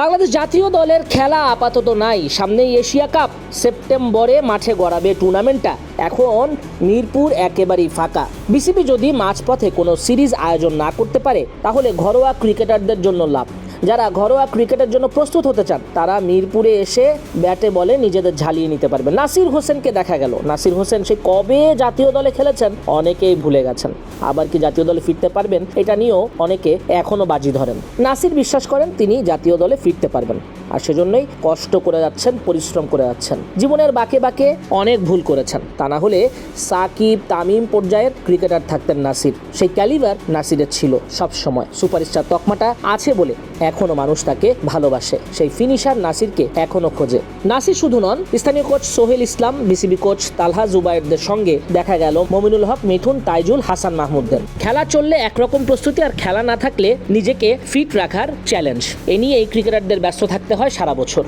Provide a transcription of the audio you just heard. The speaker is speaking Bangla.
বাংলাদেশ জাতীয় দলের খেলা আপাতত নাই। সামনেই এশিয়া কাপ। সেপ্টেম্বরে মাঠে গড়াবে টুর্নামেন্টটা। এখন মিরপুর একেবারেই ফাঁকা। বিসিবি যদি মাঝপথে কোনো সিরিজ আয়োজন না করতে পারে, তাহলে ঘরোয়া ক্রিকেটারদের জন্য লাভ। যারা ঘরোয়া ক্রিকেটের জন্য প্রস্তুত হতে চান, তারা মিরপুরে এসে ব্যাটে বলে নিজেদের ঝালিয়ে নিতে পারবে নাসির হোসেনকে দেখা গেল। নাসির হোসেন, সে কবে জাতীয় দলে খেলেছেন, অনেকেই ভুলে গেছেন। আবার কি জাতীয় দলে ফিরতে পারবেন, এটা নিয়েও অনেকে এখনও বাজি ধরেন। নাসির বিশ্বাস করেন, তিনি জাতীয় দলে ফিরতে পারবেন। আর সেজন্যই কষ্ট করে যাচ্ছেন, পরিশ্রম করে যাচ্ছেন। জীবনের বাকে বাকে অনেক ভুল করেছেন। তা না হলে সাকিব তামিম পর্যায়ের ক্রিকেটার থাকতেন নাসির। সেই ক্যালিবার নাসিরের ছিল সব সময় সুপারস্টার তকমাটা আছে বলে এখনও মানুষ তাকে ভালোবাসে। সেই ফিনিশার নাসিরকে এখনও খোঁজে। নাসির শুধু নন, স্থানীয় coach Sohel Islam, BCB coach Talha জুবাইরদের সঙ্গে দেখা গেল মমিনুল হক মিথুন তাইজুল, হাসান মাহমুদদের। খেলা চললে একরকম প্রস্তুতি আর খেলা না থাকলে নিজেকে ফিট রাখার চ্যালেঞ্জ। এ নিয়ে এই ক্রিকেটারদের ব্যস্ত থাকতে হয় সারা বছর।